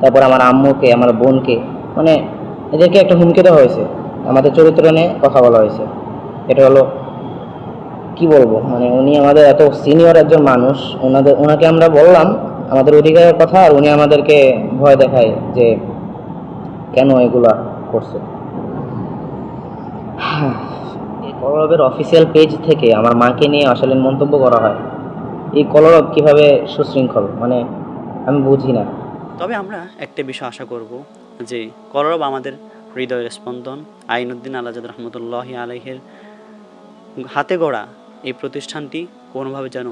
তারপর আমার আম্মুকে, আমার বোনকে মানে এদেরকে একটা হুমকি দেওয়া হয়েছে। আমাদের চরিত্র নিয়ে কথা বলা হয়েছে। এটা হলো, কি বলব? মানে উনি আমাদের এত সিনিয়র একজন মানুষ, ওনাদের, ওনাকে আমরা বললাম, আমাদের অধিকারের কথা, আর উনি আমাদেরকে ভয় দেখায় যে কেন এগুলা করছে। কলরবের অফিসিয়াল পেজ থেকে আমার মাকে নিয়ে অশালীন মন্তব্য করা হয়। এই কলরব কীভাবে সুশৃঙ্খল? মানে আমি বুঝি না। তবে আমরা একটা বিষয় আশা করব যে কলরব আমাদের হৃদয়ের স্পন্দন, আইনুদ্দিন আলাজাদ রহমতুল্লাহ আলহের হাতে গড়া এই প্রতিষ্ঠানটি কোনোভাবে যেন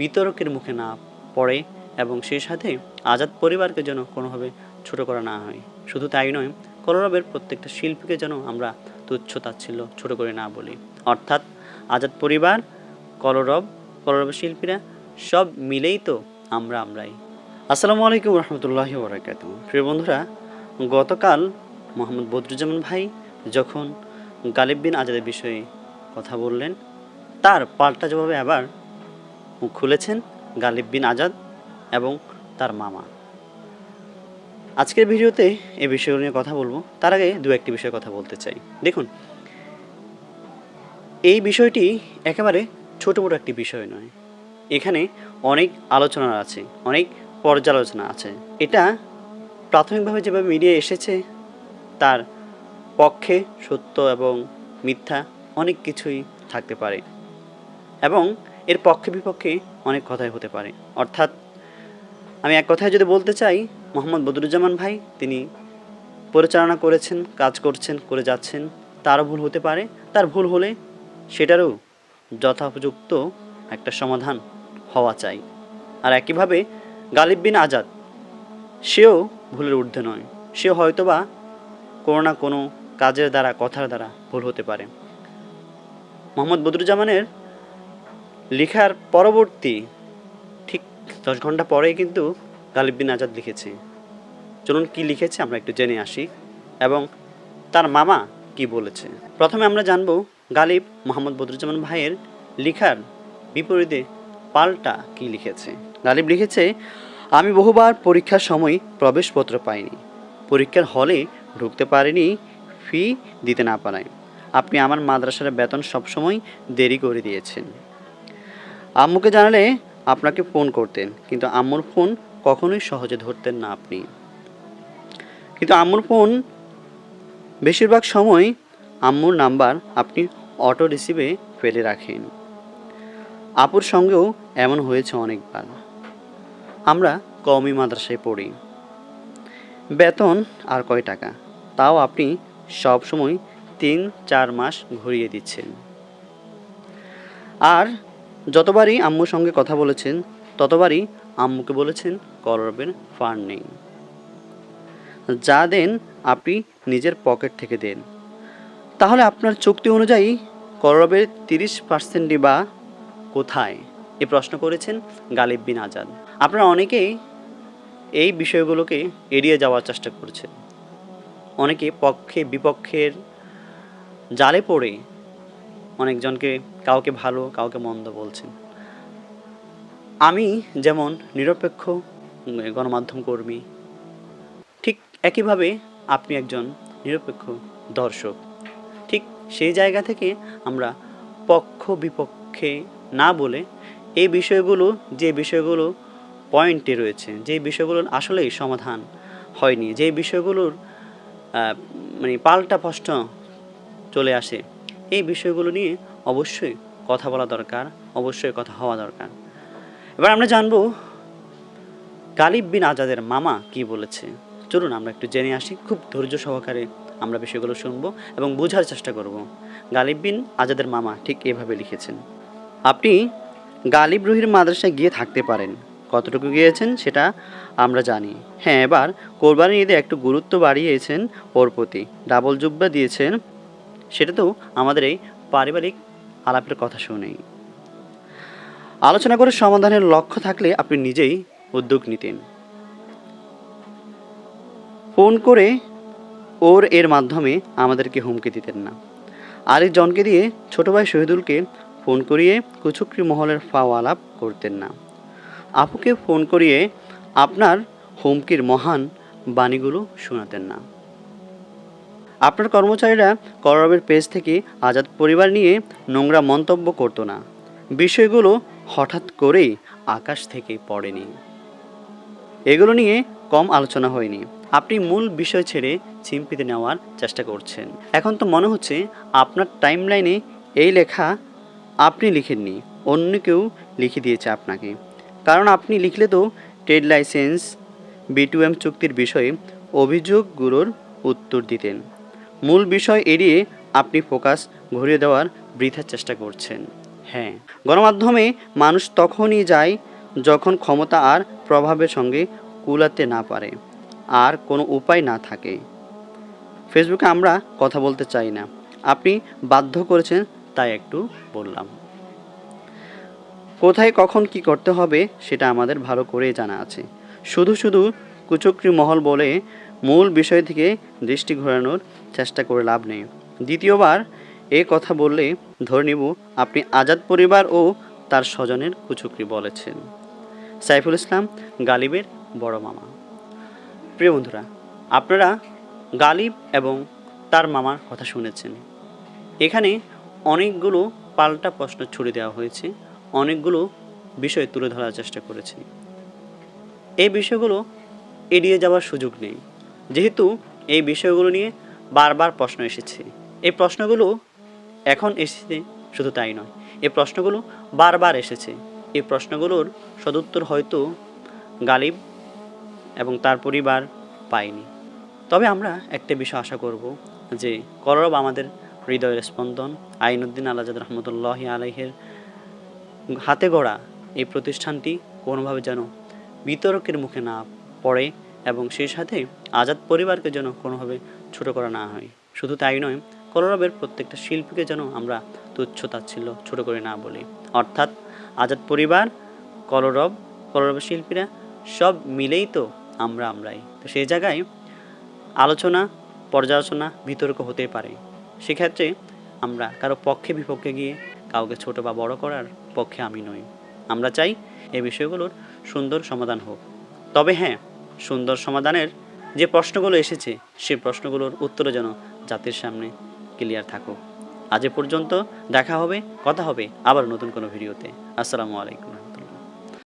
বিতর্কের মুখে না পড়ে এবং সেই সাথে আজাদ পরিবারকে যেন কোনোভাবে ছোট করা না হয়। শুধু তাই নয়, কলরবের প্রত্যেকটা শিল্পীকে যেন আমরা তুচ্ছ তাচ্ছিল্য ছোট করে না বলি। অর্থাৎ আজাদ পরিবার, কলরব, কলরবের শিল্পীরা সব মিলেই তো আমরা আমরাই। আসসালামু আলাইকুম রহমতুল্লাহ বরাকাত প্রিয় বন্ধুরা, গতকাল মোহাম্মদ বদরুজ্জামান ভাই যখন গালিব বিন আজাদের বিষয়ে কথা বললেন, তার পাল্টা জবাবে আবার মুখ খুলেছেন গালিব বিন আজাদ এবং তার মামা। আজকের ভিডিওতে এই বিষয়গুলো নিয়ে কথা বলব। তার আগে দু একটি বিষয়ে কথা বলতে চাই। দেখুন, এই বিষয়টি একেবারে ছোটো বড় একটি বিষয় নয়। এখানে অনেক আলোচনা আছে, অনেক পর্যালোচনা আছে। এটা প্রাথমিকভাবে যেভাবে মিডিয়া এসেছে, তার পক্ষে সত্য এবং মিথ্যা অনেক কিছুই থাকতে পারে এবং এর পক্ষে বিপক্ষে অনেক কথাই হতে পারে। অর্থাৎ আমি এক কথায় যদি বলতে চাই, মোহাম্মদ বদরুজ্জামান ভাই তিনি পরিচালনা করেছেন, কাজ করছেন, করে যাচ্ছেন, তারও ভুল হতে পারে। তার ভুল হলে সেটারও যথোপযুক্ত একটা সমাধান হওয়া চাই। আর একইভাবে গালিব বিন আজাদ। সেও ভুলের ঊর্ধ্বে নয়। সে হয়তোবা কোনো না কোনো কাজের দ্বারা, কথার দ্বারা ভুল হতে পারে। মোহাম্মদ বদরুজ্জামানের লেখার পরবর্তী ঠিক দশ ঘণ্টা পরেই কিন্তু গালিব বিন আজাদ লিখেছে। চলুন কি লিখেছে আমরা একটু জেনে আসি এবং তার মামা কি বলেছে। প্রথমে আমরা জানব গালিব মোহাম্মদ বদরুজ্জামান ভাইয়ের লিখার বিপরীতে পাল্টা কি লিখেছে। গালিব লিখেছে, আমি বহুবার পরীক্ষার সময় প্রবেশপত্র পাইনি। পরীক্ষার হলে ঢুকতে পারিনি, ফি দিতে না পারায়। আপনি আমার মাদ্রাসার বেতন সবসময় দেরি করে দিয়েছেন। আম্মুকে জানালে আপনাকে ফোন করতেন, কিন্তু আম্মুর ফোন কখনোই সহজে ধরতেন না আপনি। কিন্তু আম্মুর ফোন, বেশিরভাগ সময় আম্মুর নাম্বার আপনি অটো রিসিভে ফেলে রাখেন। আপুর সঙ্গেও এমন হয়েছে অনেকবার। আমরা কমই মাদ্রাসায় পড়ি। বেতন আর কয় টাকা? তাও আপনি সব সময় তিন, চার মাস ঘুরিয়ে দিচ্ছেন। আর যতবারই আম্মুর সঙ্গে কথা বলেছেন, ততবারই আম্মুকে বলেছেন করবেন ফান্ড নেই। যা দেন আপনি নিজের পকেট থেকে দেন। তাহলে আপনার চুক্তি অনুযায়ী করবের তিরিশ পার্সেন্টই বা কোথায়? এ প্রশ্ন করেছেন গালিব বিন আজাদ। আপনারা অনেকেই এই বিষয়গুলোকে এড়িয়ে যাওয়ার চেষ্টা করছেন। অনেকে পক্ষে, বিপক্ষের জালে পড়ে অনেকজনকে কাউকে ভালো, কাউকে মন্দ বলছেন। আমি যেমন নিরপেক্ষ গণমাধ্যম কর্মী, ঠিক একইভাবে আপনি একজন নিরপেক্ষ দর্শক। ঠিক সেই জায়গা থেকে আমরা পক্ষ বিপক্ষে না বলে এই বিষয়গুলো, যে বিষয়গুলো পয়েন্টে রয়েছে, যে বিষয়গুলোর আসলেই সমাধান হয়নি, যে বিষয়গুলোর মানে পাল্টা প্রশ্ন চলে আসে, এই বিষয়গুলো নিয়ে অবশ্যই কথা বলা দরকার, অবশ্যই কথা হওয়া দরকার। এবার আমরা জানব গালিব বিন আজাদের মামা কি বলেছে। চলুন আমরা একটু জেনে আসি, খুব ধৈর্য সহকারে আমরা বিষয়গুলো শুনব এবং বোঝার চেষ্টা করব। গালিব বিন আজাদের মামা ঠিক এভাবে লিখেছেন। আপনি গালিব রুহির মাদ্রাসায় গিয়ে থাকতে পারেন। কতটুকু গিয়েছেন সেটা আমরা জানি। হ্যাঁ এবার কোরবানি ঈদে একটু গুরুত্ব বাড়িয়েছেন ওর প্রতি। ডাবল জুব্বা দিয়েছেন, সেটা তো আমাদের এই পারিবারিক আলাপের কথা শুনেই। আলোচনা করে সমাধানের লক্ষ্য থাকলে আপনি নিজেই উদ্যোগ নিতেন। ফোন করে ওর এর মাধ্যমে আমাদেরকে হুমকি দিতেন না। আরেকজনকে দিয়ে ছোট ভাই শহীদুলকে ফোন করিয়ে কুচুকরি মহলের ফাও আলাপ করতেন না। আপুকে ফোন করিয়ে আপনার হুমকির মহান বাণীগুলো শোনাতেন না। আপনার কর্মচারীরা কলরবের পেজ থেকে আজাদ পরিবার নিয়ে নোংরা মন্তব্য করতো না। বিষয়গুলো হঠাৎ করেই আকাশ থেকে পড়েনি। এগুলো নিয়ে কম আলোচনা হয়নি। আপনি মূল বিষয় ছেড়ে চিম্পিতে নেওয়ার চেষ্টা করছেন। এখন তো মনে হচ্ছে আপনার টাইমলাইনে এই লেখা আপনি লিখেননি, অন্য কেউ লিখে দিয়েছে আপনাকে। কারণ আপনি লিখলে তো trade licence, B to M চুক্তির বিষয়ে অভিযোগগুলোর উত্তর দিতেন। মূল বিষয় এড়িয়ে আপনি ফোকাস ঘুরিয়ে দেওয়ার বৃথার চেষ্টা করছেন। হ্যাঁ গণমাধ্যমে মানুষ তখনই যায় যখন ক্ষমতা আর প্রভাবের সঙ্গে কুলাতে না পারে, আর কোনো উপায় না থাকে। ফেসবুকে আমরা কথা বলতে চাই না। আপনি বাধ্য করেছেন তাই একটু বললাম। কোথায় কখন কি করতে হবে সেটা আমাদের ভালো করেই জানা আছে। শুধু শুধু কুচক্রি মহল বলে মূল বিষয় থেকে দৃষ্টি ঘোরানোর চেষ্টা করে লাভ নেই। দ্বিতীয়বার এ কথা বললে, ধরে নিব আপনি আজাদ পরিবার ও তার স্বজনের কুচক্রি বলেছেন। সাইফুল ইসলাম, গালিবের বড় মামা। প্রিয় বন্ধুরা, আপনারা গালিব এবং তার মামার কথা শুনেছেন। এখানে অনেকগুলো পাল্টা প্রশ্ন ছুড়ে দেওয়া হয়েছে, অনেকগুলো বিষয় তুলে ধরার চেষ্টা করেছি। এই বিষয়গুলো এড়িয়ে যাওয়ার সুযোগ নেই। যেহেতু এই বিষয়গুলো নিয়ে বারবার প্রশ্ন এসেছে, এই প্রশ্নগুলো এখন এসেছে শুধু তাই নয়, এই প্রশ্নগুলো বারবার এসেছে। এই প্রশ্নগুলোর সদুত্তর হয়তো গালিব এবং তার পরিবার পায়নি। তবে আমরা একটা বিষয় আশা করব যে করব আমাদের হৃদয়ের স্পন্দন, আইনুদ্দিন আলাজাদ রহমতুল্লাহ আলাইহের হাতে গড়া এই প্রতিষ্ঠানটি কোনোভাবে যেন বিতর্কের মুখে না পড়ে এবং সেই সাথে আজাদ পরিবারকে যেন কোনোভাবে ছোট করা না হয়। শুধু তাই নয়, কলরবের প্রত্যেকটা শিল্পীকে যেন আমরা তুচ্ছ তাচ্ছিল্য ছোট করে না বলি। অর্থাৎ আজাদ পরিবার, কলরব কলরবের শিল্পীরা সব মিলেই তো আমরা আমরাই। তো সেই জায়গায় আলোচনা, পর্যালোচনা, বিতর্ক হতে পারে। সেক্ষেত্রে আমরা কারও পক্ষে বিপক্ষে গিয়ে কাউকে ছোট বা বড় করার পক্ষে আমি নই। আমরা চাই এই বিষয়গুলোর সুন্দর সমাধান হোক। তবে হ্যাঁ সুন্দর সমাধানের যে প্রশ্নগুলো এসেছে সেই প্রশ্নগুলোর উত্তরে যেন জাতির সামনে ক্লিয়ার থাকুক। আজ পর্যন্ত দেখা হবে, কথা হবে আবার নতুন কোনো ভিডিওতে। আসসালামু আলাইকুম।